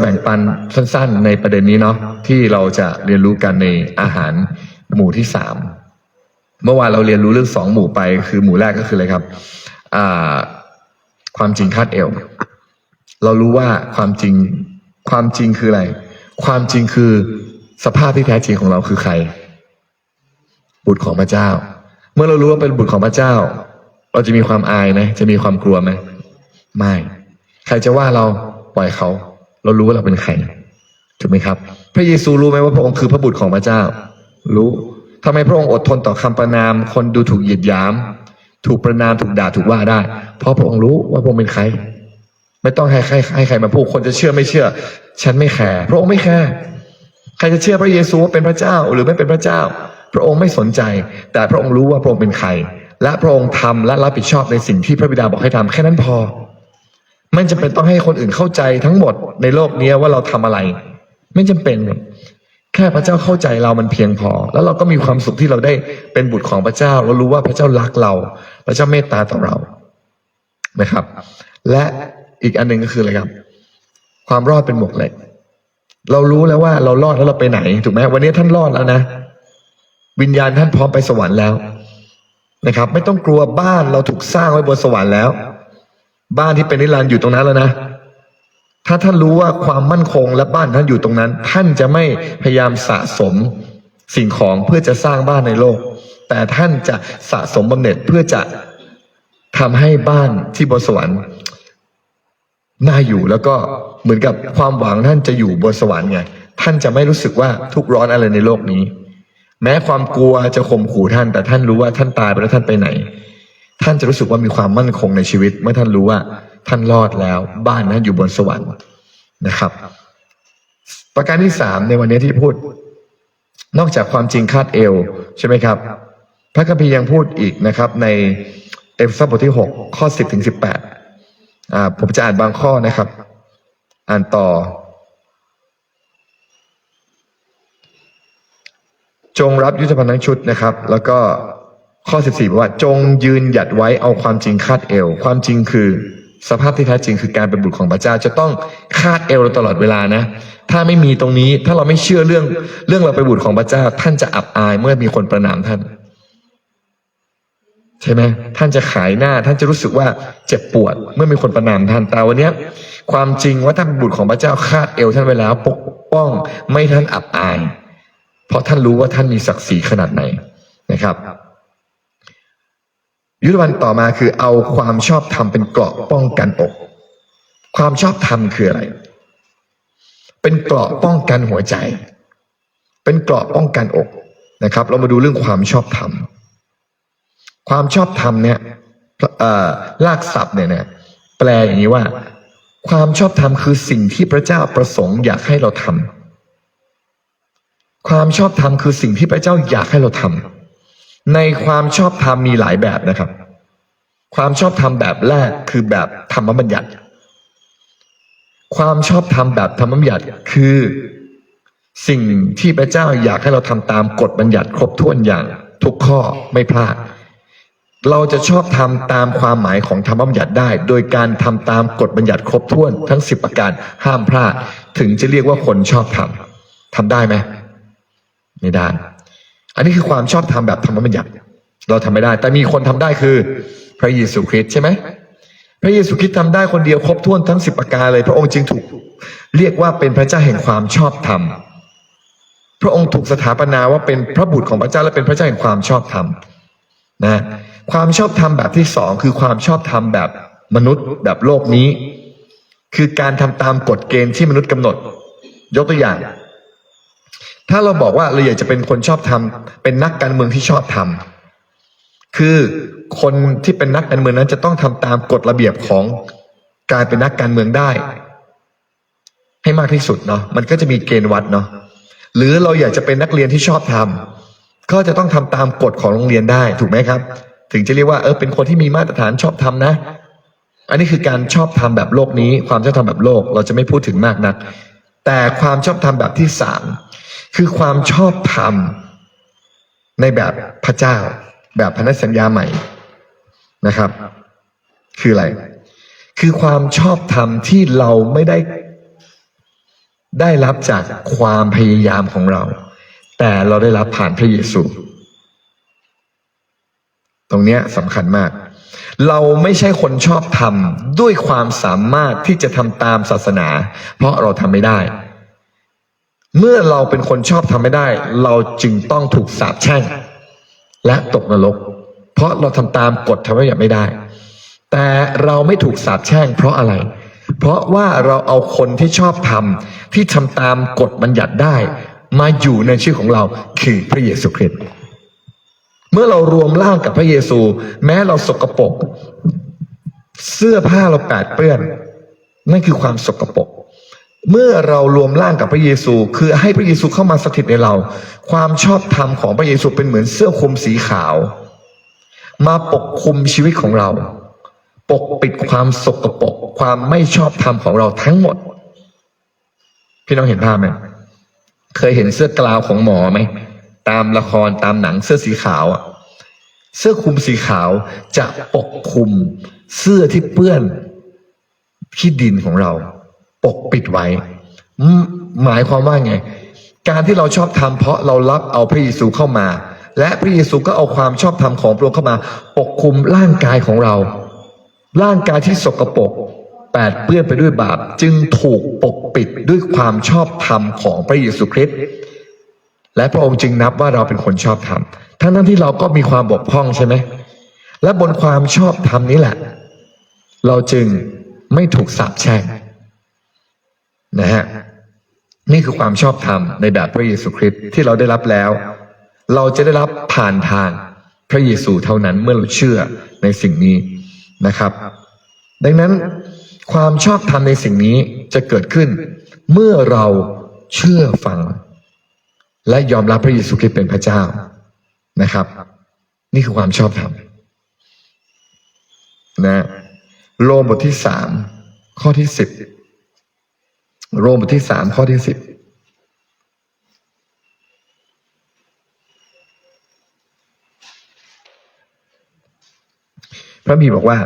แบ่งปันสั้นๆ ในประเด็นนี้เนาะที่เราจะเรียนรู้กันในอาหารหมู่ที่สามเมื่อวานเราเรียนรู้เรื่องสองหมู่ไป คือหมู่แรกก็คืออะไรครับอ่าความจริงคาดเอวเรารู้ว่าความจริงความจริงคืออะไร ความจริงคือสภาพที่แท้จริงของเราคือใคร บุตรของพระเจ้า เมื่อเรารู้ว่าเป็นบุตรของพระเจ้า เราจะมีความอายไหมจะมีความกลัวไหมไม่ ใครจะว่าเราปล่อยเขา เรารู้ว่าเราเป็นใครถูกไหมครับ พระเยซูรู้ไหมว่าพระองค์คือพระบุตรของพระเจ้า รู้ทำไมพระองค์อดทนต่อคำประนาม คนดูถูกเหยียดหยาม ถูกประนามถูกด่าถูกว่าได้ เพราะพระองค์รู้ว่าพระองค์เป็นใคร ไม่ต้องให้ใครให้ใครมาพูดคนจะเชื่อไม่เชื่อ ฉันไม่แคร์พระองค์ไม่แคร์ใครจะเชื่อพระเยซูว่าเป็นพระเจ้าหรือไม่เป็นพระเจ้า พระองค์ไม่สนใจ แต่พระองค์รู้ว่าพระองค์เป็นใคร และพระองค์ทำและรับผิดชอบในสิ่งที่พระบิดาบอกให้ทำแค่นั้นพอ ไม่จำเป็นต้องให้คนอื่นเข้าใจทั้งหมดในโลกนี้ว่าเราทำอะไร ไม่จำเป็นแค่พระเจ้าเข้าใจเรามันเพียงพอ แล้วเราก็มีความสุขที่เราได้เป็นบุตรของพระเจ้าเรารู้ว่าพระเจ้ารักเรา พระเจ้าเมตตาต่อเรานะครับ และอีกอันหนึ่งก็คืออะไรครับ ความรอดเป็นหมวกเหล็กเรารู้แล้วว่าเรารอดแล้วเราไปไหนถูกไหมวันนี้ท่านรอดแล้วนะวิญญาณท่านพร้อมไปสวรรค์แล้วนะครับ ไม่ต้องกลัวบ้านเราถูกสร้างไว้บนสวรรค์แล้ว บ้านที่เป็นนิรันดร์อยู่ตรงนั้นแล้วนะถ้าท่านรู้ว่าความมั่นคงและบ้านท่านอยู่ตรงนั้น ท่านจะไม่พยายามสะสมสิ่งของเพื่อจะสร้างบ้านในโลก แต่ท่านจะสะสมบำเหน็จเพื่อจะทำให้บ้านที่บนสวรรค์น่าอยู่แล้วก็เหมือนกับความหวังท่านจะอยู่บนสวรรค์ไงท่านจะไม่รู้สึกว่าทุกข์ร้อนอะไรในโลกนี้ แม้ความกลัวจะข่มขู่ท่าน แต่ท่านรู้ว่าท่านตายไปแล้วท่านไปไหน ท่านจะรู้สึกว่ามีความมั่นคงในชีวิต เมื่อท่านรู้ว่าท่านรอดแล้ว บ้านนั้นอยู่บนสวรรค์นะครับ ประการที่สามในวันนี้ที่พูด นอกจากความจริงคาดเอวใช่ไหมครับ พระคัมภีร์ยังพูดอีกนะครับ ในเอเฟซัสบทที่หกข้อสิบถึงสิบแปดอ่าผมจะอ่านบางข้อนะครับ อ่านต่อ จงรับยุทธภัณฑ์ทั้งชุดนะครับ แล้วก็ ข้อ 14บอกว่าจงยืนหยัดไว้เอาความจริงคาดเอว ความจริงคือ สภาพที่แท้จริงคือการเป็นบุตรของพระเจ้าจะต้องคาดเอวเราตลอดเวลานะ ถ้าไม่มีตรงนี้ถ้าเราไม่เชื่อเรื่องเรื่องเราเป็นบุตรของพระเจ้า ท่านจะอับอายเมื่อมีคนประนามท่าน ใช่ไหมท่านจะขายหน้า ท่านจะรู้สึกว่าเจ็บปวด เมื่อมีคนประนามท่านแต่วันนี้ความจริงว่าท่านเป็นบุตรของพระเจ้าคาดเอวท่านไว้แล้วปกป้องไม่ท่านอับอาย เพราะท่านรู้ว่าท่านมีศักดิ์ศรีขนาดไหนนะครับ ยุทธวันต่อมาคือเอาความชอบธรรมเป็นเกราะป้องกันอก ความชอบธรรมคืออะไร เป็นเกราะป้องกันหัวใจ เป็นเกราะป้องกันอกนะครับ เรามาดูเรื่องความชอบธรรม ความชอบธรรมเนี่ยลากศัพท์เนี่ยนะแปลอย่างนี้ว่า ความชอบธรรมคือสิ่งที่พระเจ้าประสงค์อยากให้เราทำความชอบธรรมคือสิ่งที่พระเจ้าอยากให้เราทำ ในความชอบธรรมมีหลายแบบนะครับ ความชอบธรรมแบบแรกคือแบบธรรมบัญญัติ ความชอบธรรมแบบธรรมบัญญัติคือสิ่งที่พระเจ้าอยากให้เราทำตามกฎบัญญัติครบถ้วนอย่าง ทุกข้อไม่พลาด เราจะชอบทำตามความหมายของธรรมบัญญัติได้ โดยการทำตามกฎบัญญัติครบถ้วน ทั้งสิบประการห้ามพลาด ถึงจะเรียกว่าคนชอบทำทำได้ไหมไม่ได้ อันนี้คือความชอบธรรมแบบธรรมบัญญัติเราทำไม่ได้ แต่มีคนทำได้คือ พระเยซูคริสต์ใช่ไหมพระเยซูคริสต์ทำได้คนเดียวครบถ้วนทั้งสิบประการเลย พระองค์จึงถูกเรียกว่าเป็นพระเจ้าแห่งความชอบธรรมพระองค์ถูกสถาปนาว่าเป็นพระบุตรของพระเจ้าและเป็นพระเจ้าแห่งความชอบธรรมนะความชอบธรรมแบบที่สองคือความชอบธรรมแบบมนุษย์แบบโลกนี้ คือการทำตามกฎเกณฑ์ที่มนุษย์กำหนด ยกตัวอย่าง ถ้าเราบอกว่าเราอยากจะเป็นคนชอบทำเป็นนักการเมืองที่ชอบทำคือคนที่เป็นนักการเมืองนั้นจะต้องทำตามกฎระเบียบของการเป็นนักการเมืองได้ ให้มากที่สุดเนาะมันก็จะมีเกณฑ์วัดเนาะหรือเราอยากจะเป็นนักเรียนที่ชอบทำก็จะต้องทำตามกฎของโรงเรียนได้ถูกไหมครับ ถึงจะเรียกว่าเออเป็นคนที่มีมาตรฐานชอบทำนะ อันนี้คือการชอบทำแบบโลกนี้ ความชอบธรรมแบบโลก เราจะไม่พูดถึงมากนัก แต่ความชอบธรรมแบบที่สาม คือความชอบธรรมในแบบพระเจ้า แบบพันธสัญญาใหม่นะครับ คืออะไร คือความชอบธรรมที่เราไม่ได้ได้รับจากความพยายามของเรา แต่เราได้รับผ่านพระเยซู ตรงเนี้ยสำคัญมาก เราไม่ใช่คนชอบทำด้วยความสามารถที่จะทำตามศาสนา เพราะเราทำไม่ได้ เมื่อเราเป็นคนชอบทำไม่ได้ เราจึงต้องถูกสาปแช่ง และตกนรก เพราะเราทำตามกฎธรรมบัญญัติไม่ได้ แต่เราไม่ถูกสาปแช่ง เพราะอะไร เพราะว่าเราเอาคนที่ชอบทำที่ทำตามกฎบัญญัติได้ มาอยู่ในชื่อของเราคือพระเยซูคริสต์เมื่อเรารวมร่างกับพระเยซู แม้เราสกปรกเสื้อผ้าเราแปดเปื้อน นั่นคือความสกปรก เมื่อเรารวมร่างกับพระเยซู คือให้พระเยซูเข้ามาสถิตในเรา ความชอบธรรมของพระเยซูเป็นเหมือนเสื้อคลุมสีขาว มาปกคลุมชีวิตของเรา ปกปิดความสกปรกความไม่ชอบธรรมของเราทั้งหมด พี่น้องเห็นภาพไหมเคยเห็นเสื้อกลาวของหมอไหมตามละครตามหนังเสื้อสีขาวอะเสื้อคลุมสีขาวจะปกคลุมเสื้อที่เปื้อนที่ดินของเรา ปกปิดไว้ หมายความว่าไง การที่เราชอบทำเพราะเรารับเอาพระเยซูเข้ามา และพระเยซูก็เอาความชอบธรรมของพระองค์เข้ามา ปกคลุมร่างกายของเรา ร่างกายที่สกปรกแปดเปื้อนไปด้วยบาป จึงถูกปกปิดด้วยความชอบธรรมของพระเยซูคริสต์และพระองค์จึงนับว่าเราเป็นคนชอบธรรมทั้งนั้นที่เราก็มีความบกพร่องใช่ไหมและบนความชอบธรรมนี้แหละ เราจึงไม่ถูกสาปแช่ง นะฮะนี่คือความชอบธรรมในแบบพระเยซูคริสต์ที่เราได้รับแล้ว เราจะได้รับผ่านทางพระเยซูเท่านั้นเมื่อเราเชื่อในสิ่งนี้นะครับ ดังนั้นความชอบธรรมในสิ่งนี้จะเกิดขึ้น เมื่อเราเชื่อฟัง และยอมรับพระเยซูคริสต์เป็นพระเจ้านะครับ นี่คือความชอบธรรมนะโรมบทที่สามข้อที่สิบ โรมบทที่สามข้อที่สิบพระบีบอกว่า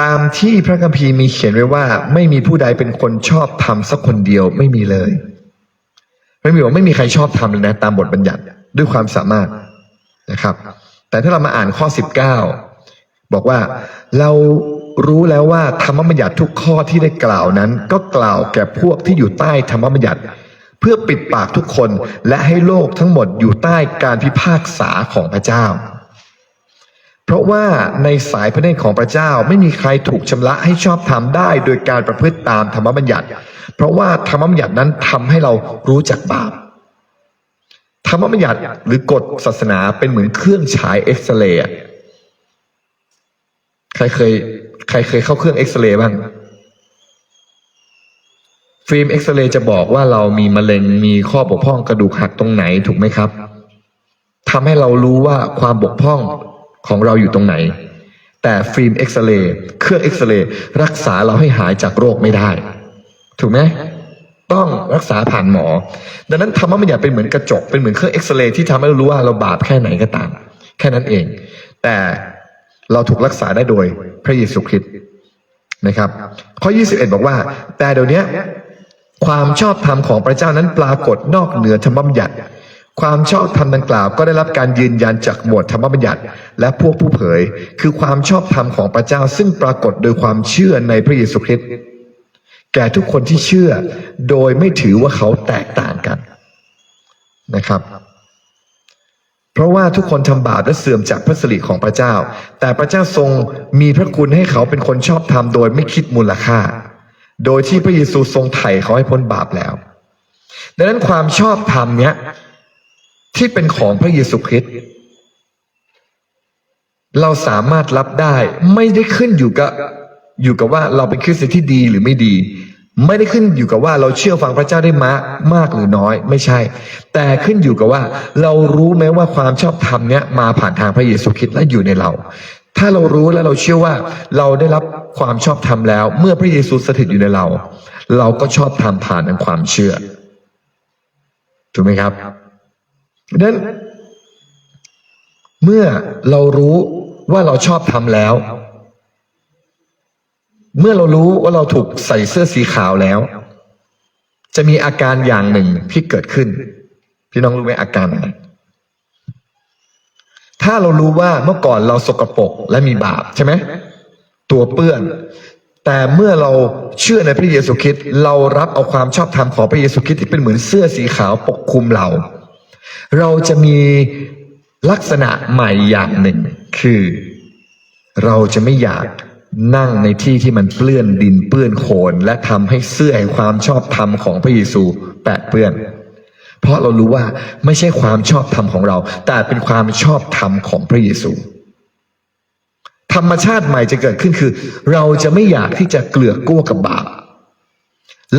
ตามที่พระคัมภีร์มีเขียนไว้ว่า ไม่มีผู้ใดเป็นคนชอบทำสักคนเดียวไม่มีเลย พระบีบอกไม่มีใครชอบทำเลยนะ ตามบทบัญญัติด้วยความสามารถนะครับ แต่ถ้าเรามาอ่านข้อ19บอกว่าเรา รู้แล้วว่าธรรมบัญญัติทุกข้อที่ได้กล่าวนั้น ก็กล่าวแก่พวกที่อยู่ใต้ธรรมบัญญัติ เพื่อปิดปากทุกคนและให้โลกทั้งหมดอยู่ใต้การพิพากษาของพระเจ้า เพราะว่าในสายพระเนตรของพระเจ้าไม่มีใครถูกชำระให้ชอบธรรมได้โดยการประพฤติตามธรรมบัญญัติ เพราะว่าธรรมบัญญัตินั้นทำให้เรารู้จักบาปธรรมบัญญัติหรือกฎศาสนาเป็นเหมือนเครื่องฉายเอ็กซเรย์ใครเคย ครเคยเข้าเครื่องเอ็กซเรย์บ้าง ฟิล์มเอ็กซเรย์จะบอกว่าเรามีมะเร็งมีข้อบกพร่องกระดูกหักตรงไหนถูกไหมครับทำให้เรารู้ว่าความบกพร่องของเราอยู่ตรงไหน แต่ฟิล์มเอ็กซเรย์เครื่องเอ็กซเรย์รักษาเราให้หายจากโรคไม่ได้ ถูกไหมต้องรักษาผ่านหมอ ดังนั้นธรรมะบัญญัติเป็นเหมือนกระจก เป็นเหมือนเครื่องเอ็กซเรย์ที่ทำให้เรารู้ว่าเราบาปแค่ไหนก็ตาม แค่นั้นเอง แต่ เราถูกรักษาได้โดยพระเยซูคริสต์นะครับ ข้อ 21 บอกว่า แต่เดี๋ยวนี้ความชอบธรรมของพระเจ้านั้นปรากฏนอกเหนือธรรมบัญญัติ ความชอบธรรมดังกล่าวก็ได้รับการยืนยันจากหมวดธรรมบัญญัติ และพวกผู้เผย คือความชอบธรรมของพระเจ้าซึ่งปรากฏโดยความเชื่อในพระเยซูคริสต์แก่ทุกคนที่เชื่อโดยไม่ถือว่าเขาแตกต่างกันนะครับ เพราะว่าทุกคนทำบาปและเสื่อมจากพระสิริของพระเจ้า แต่พระเจ้าทรงมีพระคุณให้เขาเป็นคนชอบธรรมโดยไม่คิดมูลค่า โดยที่พระเยซูทรงไถ่เขาให้พ้นบาปแล้ว ดังนั้นความชอบธรรมเนี้ยที่เป็นของพระเยซูคริสต์เราสามารถรับได้ไม่ได้ขึ้นอยู่กับอยู่กับว่าเราเป็นคริสเตียนที่ดีหรือไม่ดี ไม่ได้ขึ้นอยู่กับว่าเราเชื่อฟังพระเจ้าได้มากมากหรือน้อยไม่ใช่ แต่ขึ้นอยู่กับว่า เรารู้ไหมว่าความชอบธรรมเนี้ยมาผ่านทางพระเยซูคริสต์และอยู่ในเรา ถ้าเรารู้และเราเชื่อว่าเราได้รับความชอบธรรมแล้ว เมื่อพระเยซูสถิตอยู่ในเรา เราก็ชอบธรรมผ่านทางความเชื่อถูกไหมครับดังนั้น เมื่อเรารู้ว่าเราชอบทำแล้ว เมื่อเรารู้ว่าเราถูกใส่เสื้อสีขาวแล้ว จะมีอาการอย่างหนึ่งที่เกิดขึ้น พี่น้องรู้ไหมอาการอะไรถ้าเรารู้ว่าเมื่อก่อนเราสกปรกและมีบาปใช่ไหมตัวเปื้อน แต่เมื่อเราเชื่อในพระเยซูคริสต์เรารับเอาความชอบธรรมของพระเยซูคริสต์ที่เป็นเหมือนเสื้อสีขาวปกคลุมเรา เราจะมีลักษณะใหม่อย่างหนึ่ง คือ เราจะไม่อยาก นั่งในที่ที่มันเปื้อนดินเปื้อนโคลนและทำให้เสื้อแห่งความชอบธรรมของพระเยซูแปดเปื้อน เพราะเรารู้ว่าไม่ใช่ความชอบธรรมของเรา แต่เป็นความชอบธรรมของพระเยซู ธรรมชาติใหม่จะเกิดขึ้นคือ เราจะไม่อยากที่จะเกลือกกลัวกับบาป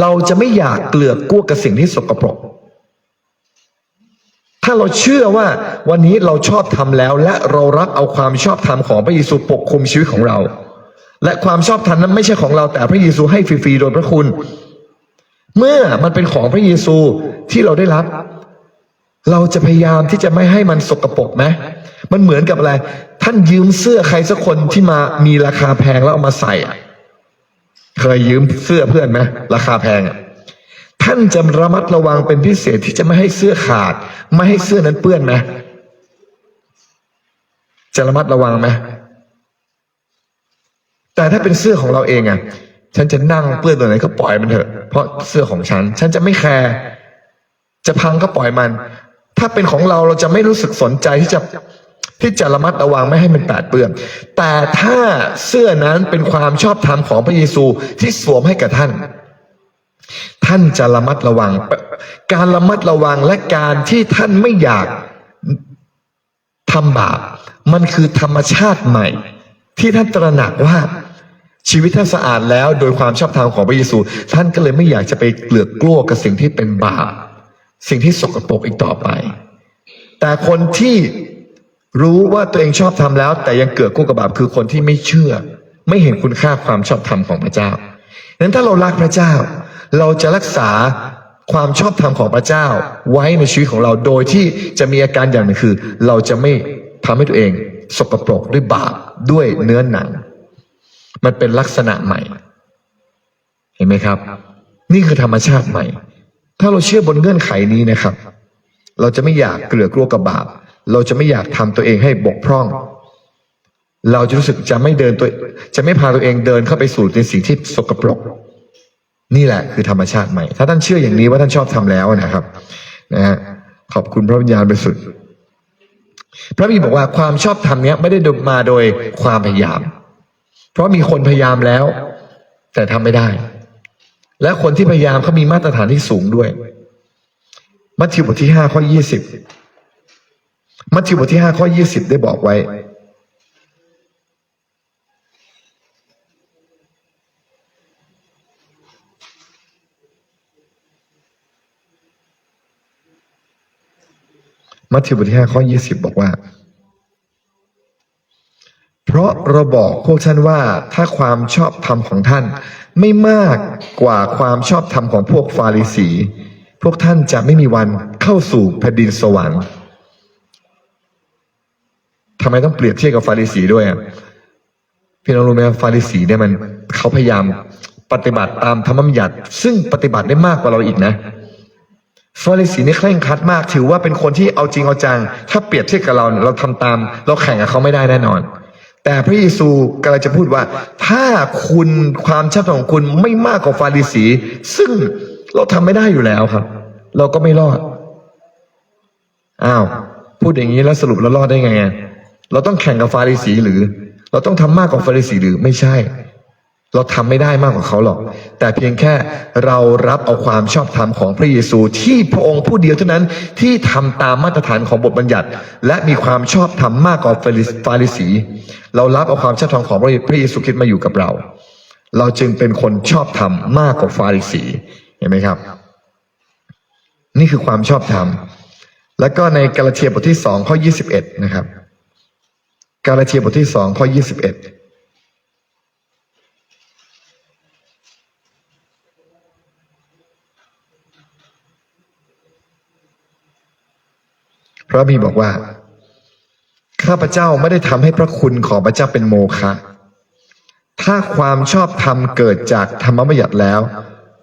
เราจะไม่อยากเกลือกกลัวกับสิ่งที่สกปรก ถ้าเราเชื่อว่าวันนี้เราชอบทำแล้ว และเรารับเอาความชอบธรรมของพระเยซูปกคุมชีวิตของเรา และความชอบธรรมนั้นไม่ใช่ของเราแต่พระเยซูให้ฟรีๆโดยพระคุณ เมื่อมันเป็นของพระเยซูที่เราได้รับ เราจะพยายามที่จะไม่ให้มันสกปรกไหมมันเหมือนกับอะไร ท่านยืมเสื้อใครสักคนที่มามีราคาแพงแล้วเอามาใส่เคยยืมเสื้อเพื่อนไหมราคาแพงอะท่านจะระมัดระวังเป็นพิเศษที่จะไม่ให้เสื้อขาด ไม่ให้เสื้อนั้นเปื้อนไหมจะระมัดระวังไหม แต่ถ้าเป็นเสื้อของเราเองอะฉันจะนั่งเปื้อนตัวไหนก็ปล่อยมันเถอะ เพราะเสื้อของฉัน ฉันจะไม่แคร์จะพังก็ปล่อยมัน ถ้าเป็นของเราเราจะไม่รู้สึกสนใจที่จะที่จะระมัดระวังไม่ให้มันแปดเปื้อน แต่ถ้าเสื้อนั้นเป็นความชอบธรรมของพระเยซูที่สวมให้กับท่าน ท่านจะระมัดระวัง การระมัดระวังและการที่ท่านไม่อยากทำบาป มันคือธรรมชาติใหม่ ที่ท่านตระหนักว่า ชีวิตท่านสะอาดแล้วโดยความชอบธรรมของพระเยซู ท่านก็เลยไม่อยากจะไปเกลือกกลัวกับสิ่งที่เป็นบาปสิ่งที่สกปรกอีกต่อไป แต่คนที่รู้ว่าตัวเองชอบทำแล้ว แต่ยังเกิดกู้กับบาปคือคนที่ไม่เชื่อ ไม่เห็นคุณค่าความชอบธรรมของพระเจ้าดังนั้นถ้าเรารักพระเจ้า เราจะรักษาความชอบธรรมของพระเจ้า ไว้ในชีวิตของเราโดยที่จะมีอาการอย่างหนึ่งคือ เราจะไม่ทำให้ตัวเอง สกปรกด้วยบาปด้วยเนื้อหนัง มันเป็นลักษณะใหม่ เห็นไหมครับ นี่คือธรรมชาติใหม่ ถ้าเราเชื่อบนเงื่อนไขนี้นะครับ เราจะไม่อยากเกลือกลัวกับบาป เราจะไม่อยากทำตัวเองให้บกพร่อง เราจะรู้สึกจะไม่เดินตัว จะไม่พาตัวเองเดินเข้าไปสู่ในสิ่งที่สกปรก นี่แหละคือธรรมชาติใหม่ ถ้าท่านเชื่ออย่างนี้ว่าท่านชอบทำแล้วนะครับ นะฮะ ขอบคุณพระวิญญาณบริสุทธิ์พระบิดบอกว่าความชอบธรรมเนี้ยไม่ได้มาโดยความพยายาม เพราะมีคนพยายามแล้ว แต่ทำไม่ได้ และคนที่พยายามเขามีมาตรฐานที่สูงด้วย มัทธิวบทที่ห้าข้อยี่สิบมัทธิวบทที่ห้าข้อยี่สิบได้บอกไว้ มัทธิวบทที่ห้าข้อยี่สิบบอกว่า เราบอกพวกท่านว่าถ้าความชอบธรรมของท่าน ไม่มากกว่าความชอบธรรมของพวกฟาริสี พวกท่านจะไม่มีวันเข้าสู่แผ่นดินสวรรค์ทำไมต้องเปรียบเทียบกับฟาริสีด้วยพี่น้องรู้ไหมว่าฟาริสีเนี่ยมันเขาพยายามปฏิบัติตามธรรมบัญญัติ ซึ่งปฏิบัติได้มากกว่าเราอีกนะฟาริสีนี่เคร่งครัดมาก ถือว่าเป็นคนที่เอาจริงเอาจัง ถ้าเปรียบเทียบกับเราเนี่ยเราทำตาม เราแข่งกับเขาไม่ได้แน่นอน แต่พระเยซูกำลังจะพูดว่า ถ้าคุณความชอบธรรมของคุณไม่มากกว่าฟาริสี ซึ่งเราทำไม่ได้อยู่แล้วครับ เราก็ไม่รอดอ้าวพูดอย่างนี้แล้วสรุปเรารอดได้ไง เราต้องแข่งกับฟาริสีหรือ เราต้องทำมากกว่าฟาริสีหรือไม่ใช่ เราทำไม่ได้มากกว่าเขาหรอก แต่เพียงแค่เรารับเอาความชอบธรรมของพระเยซูที่พระองค์ผู้เดียวเท่านั้นที่ทำตามมาตรฐานของบทบัญญัติ และมีความชอบธรรมมากกว่าฟาริสี เรารับเอาความชอบธรรมของพระเยซูคริสต์มาอยู่กับเรา เราจึงเป็นคนชอบธรรมมากกว่าฟาริสีเห็นไหมครับ นี่คือความชอบธรรม แล้วก็ในกาลาเทียบทที่สองข้อยี่สิบเอ็ดนะครับ กาลาเทียบทที่สองข้อยี่สิบเอ็ด ระบีบอกว่า ข้าพเจ้าไม่ได้ทำให้พระคุณของพระเจ้าเป็นโมฆะถ้าความชอบธรรมเกิดจากธรรมบัญญัติแล้ว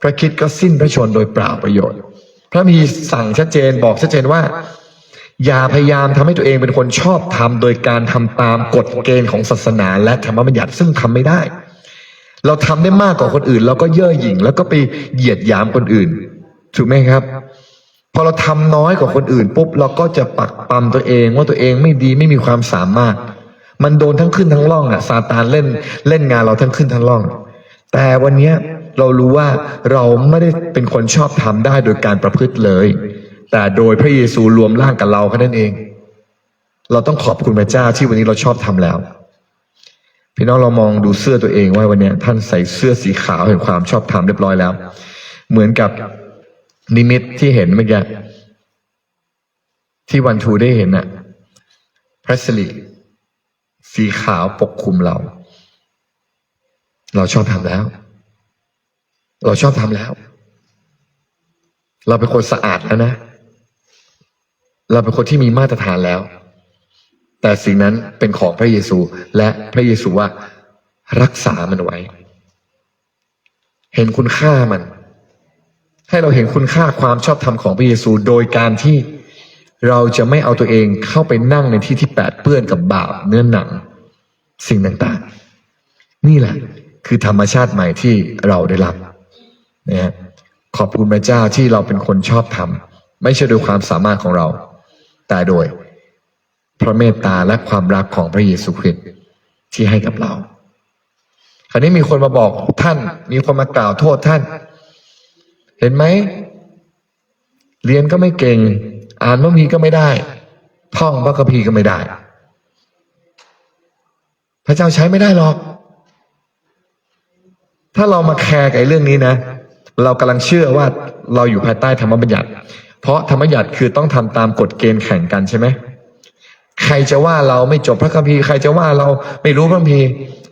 พระคิดก็สิ้นพระชนโดยเปล่าประโยชน์ พระมีสั่งชัดเจนบอกชัดเจนว่า อย่าพยายามทำให้ตัวเองเป็นคนชอบทำโดยการทำตามกฎเกณฑ์ของศาสนา และธรรมบัญญัติซึ่งทำไม่ได้ เราทำได้มากกว่าคนอื่น เราก็เย่อหยิ่งแล้วก็ไปเหยียดหยามคนอื่น ถูกไหมครับ พอเราทำน้อยกว่าคนอื่นปุ๊บเราก็จะปักปั๊มตัวเองว่าตัวเองไม่ดีไม่มีความสามารถ มันโดนทั้งขึ้นทั้งล่องอะซาตานเล่นเล่นงานเราทั้งขึ้นทั้งล่อง แต่วันเนี้ยเรารู้ว่าเราไม่ได้เป็นคนชอบทำได้โดยการประพฤติเลย แต่โดยพระเยซูรวมร่างกับเราแค่นั้นเอง เราต้องขอบคุณพระเจ้าที่วันนี้เราชอบทำแล้ว พี่น้องเรามองดูเสื้อตัวเองว่าวันนี้ท่านใส่เสื้อสีขาวเห็นความชอบธรรมเรียบร้อยแล้ว เหมือนกับ นิมิตที่เห็นเมื่อกี้ที่วันทูได้เห็นน่ะพระสิริสีขาวปกคลุมเรา เราชอบทำแล้ว เราชอบทำแล้ว เราเป็นคนสะอาดแล้วนะ เราเป็นคนที่มีมาตรฐานแล้ว แต่สิ่งนั้นเป็นของพระเยซูและพระเยซูว่ารักษามันไว้ เห็นคุณค่ามัน ให้เราเห็นคุณค่าความชอบธรรมของพระเยซู โดยการที่เราจะไม่เอาตัวเองเข้าไปนั่งในที่ที่แปดเปื้อนกับบาปเนื้อหนัง สิ่งต่างๆ นี่แหละ คือธรรมชาติใหม่ที่เราได้รับนะฮะขอบคุณพระเจ้าที่เราเป็นคนชอบธรรม ไม่ใช่โดยความสามารถของเรา แต่โดย พระเมตตาและความรักของพระเยซูคริสต์ที่ให้กับเรา คราวนี้มีคนมาบอกท่าน มีคนมากล่าวโทษท่าน เห็นไหม เรียนก็ไม่เก่ง อ่านพระมีก็ไม่ได้ ท่องพระคัมภีร์ก็ไม่ได้ พระเจ้าใช้ไม่ได้หรอก ถ้าเรามาแคร์กับไอ้เรื่องนี้นะ เรากำลังเชื่อว่าเราอยู่ภายใต้ธรรมบัญญัติ เพราะธรรมบัญญัติคือต้องทำตามกฎเกณฑ์แข่งกันใช่ไหมใครจะว่าเราไม่จบพระคัมภีร์ใครจะว่าเราไม่รู้พระคัมภีร์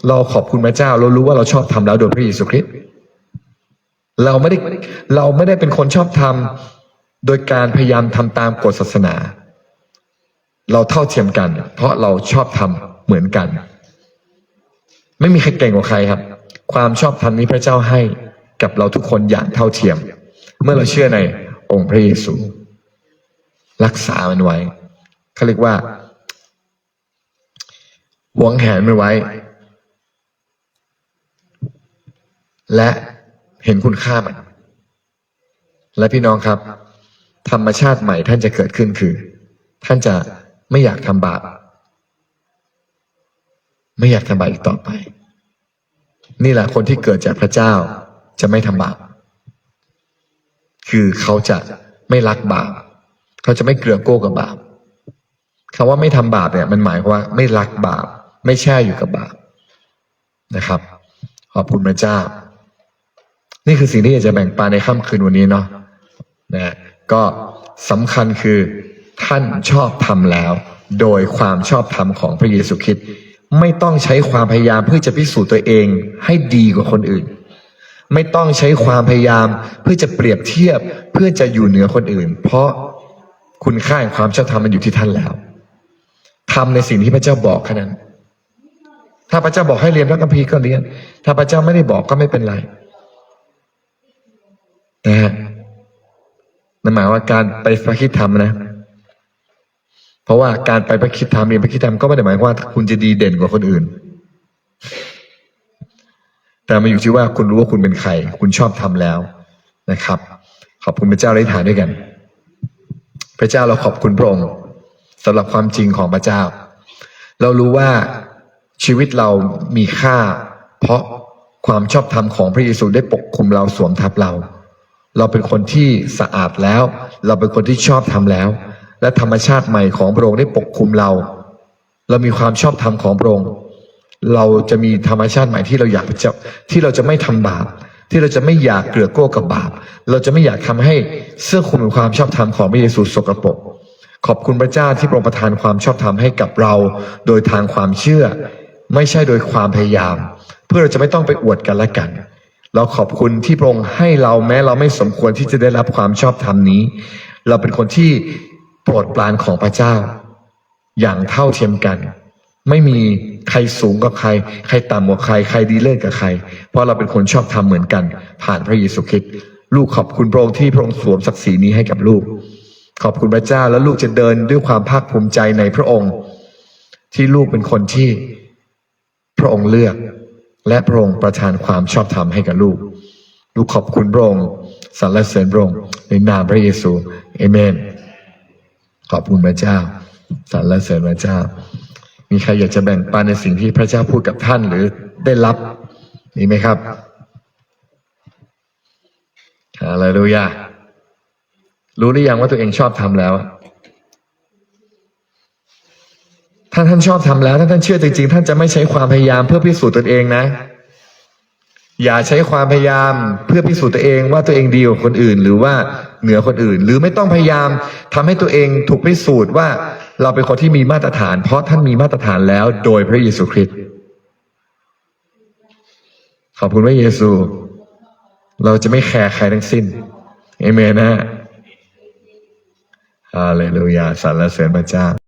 เราขอบคุณพระเจ้า เรารู้ว่าเราชอบทำแล้วโดยพระเยซูคริสต์ เราไม่ได้เราไม่ได้เป็นคนชอบทำโดยการพยายามทำตามกฎศาสนา เราเท่าเทียมกัน เพราะเราชอบทำเหมือนกัน ไม่มีใครเก่งกว่าใครครับ ความชอบธรรมนี้พระเจ้าให้กับเราทุกคนอย่างเท่าเทียม เมื่อเราเชื่อในองค์พระเยซู รักษามันไว้เขาเรียกว่าหวงแหนมันไว้ และ เห็นคุณค่ามัน และพี่น้องครับ ธรรมชาติใหม่ท่านจะเกิดขึ้นคือ ท่านจะไม่อยากทำบาปไม่อยากทำบาปอีกต่อไป นี่แหละคนที่เกิดจากพระเจ้าจะไม่ทำบาปคือเขาจะไม่รักบาปเขาจะไม่เกลือโก้กับบาปคำว่าไม่ทำบาปเนี่ย มันหมายว่าไม่รักบาป ไม่แช่อยู่กับบาปนะครับ ขอบคุณพระเจ้า นี่คือสิ่งที่อยากจะแบ่งปันในค่ำคืนวันนี้เนาะนะก็สำคัญคือท่านชอบทำแล้ว โดยความชอบธรรมของพระเยซูคริสต์ไม่ต้องใช้ความพยายามเพื่อจะพิสูจน์ตัวเองให้ดีกว่าคนอื่น ไม่ต้องใช้ความพยายามเพื่อจะเปรียบเทียบเพื่อจะอยู่เหนือคนอื่น เพราะคุณค่าแห่งความชอบธรรมมันอยู่ที่ท่านแล้วทำในสิ่งที่พระเจ้าบอกแค่นั้นถ้าพระเจ้าบอกให้เรียนพระคัมภีร์ก็เรียน ถ้าพระเจ้าไม่ได้บอกก็ไม่เป็นไร นะฮะนั่นหมายว่าการไปพระคิดธรรมนะ เพราะว่าการไปพระคิดธรรมเรียนพระคิดธรรมก็ไม่ได้หมายความว่า คุณจะดีเด่นกว่าคนอื่น แต่มันอยู่ที่ว่าคุณรู้ว่าคุณเป็นใคร คุณชอบทำแล้วนะครับ ขอบคุณพระเจ้าได้ฐานด้วยกัน พระเจ้าเราขอบคุณพระองค์สำหรับความจริงของพระเจ้า เรารู้ว่าชีวิตเรามีค่า เพราะความชอบธรรมของพระเยซูได้ปกคุมเราสวมทับเรา เราเป็นคนที่สะอาดแล้ว เราเป็นคนที่ชอบทำแล้ว และธรรมชาติใหม่ของพระองค์ได้ปกคลุมเรา เรามีความชอบธรรมของพระองค์เราจะมีธรรมชาติใหม่ที่เราอยากจะที่เราจะไม่ทำบาป ที่เราจะไม่อยากเกลือโก้กับบาป เราจะไม่อยากทำให้เสื้อคลุมความชอบธรรมของพระเยซูสกปรกขอบคุณพระเจ้าที่ทรงประทานความชอบธรรมให้กับเรา โดยทางความเชื่อ ไม่ใช่โดยความพยายาม เพื่อเราจะไม่ต้องไปอวดกันและกัน เราขอบคุณที่พระองค์ให้เราแม้เราไม่สมควรที่จะได้รับความชอบธรรมนี้ เราเป็นคนที่โปรดปรานของพระเจ้า อย่างเท่าเทียมกัน ไม่มีใครสูงกว่าใคร ใครต่ำกว่าใคร ใครดีเลิศกับใคร เพราะเราเป็นคนชอบทำเหมือนกัน ผ่านพระเยซูคริสต์ลูกขอบคุณพระองค์ที่พระองค์สวมศักดิ์ศรีนี้ให้กับลูก ขอบคุณพระเจ้าแล้วลูกจะเดินด้วยความภาคภูมิใจในพระองค์ ที่ลูกเป็นคนที่พระองค์เลือก และพระองค์ประทานความชอบธรรมให้กับลูก ลูกขอบคุณพระองค์สรรเสริญพระองค์ในนามพระเยซูเอเมน ขอบคุณพระเจ้าสรรเสริญพระเจ้า มีใครอยากจะแบ่งปันในสิ่งที่พระเจ้าพูดกับท่านหรือได้รับมีไหมครับฮาเลลูยารู้หรือยังว่าตัวเองชอบทำแล้ว ถ้าท่านชอบทำแล้วถ้าท่านเชื่อจริงๆ ท่านจะไม่ใช้ความพยายามเพื่อพิสูจน์ตนเองนะ อย่าใช้ความพยายามเพื่อพิสูจน์ตัวเองว่าตัวเองดีกว่าคนอื่น หรือว่าเหนือคนอื่น หรือไม่ต้องพยายามทำให้ตัวเองถูกพิสูจน์ว่าเราเป็นคนที่มีมาตรฐาน เพราะท่านมีมาตรฐานแล้ว โดยพระเยซูคริสต์ขอบคุณพระเยซู เราจะไม่แคร์ใครทั้งสิ้นเอเมนนะฮะฮาเลลูยาสรรเสริญพระเจ้า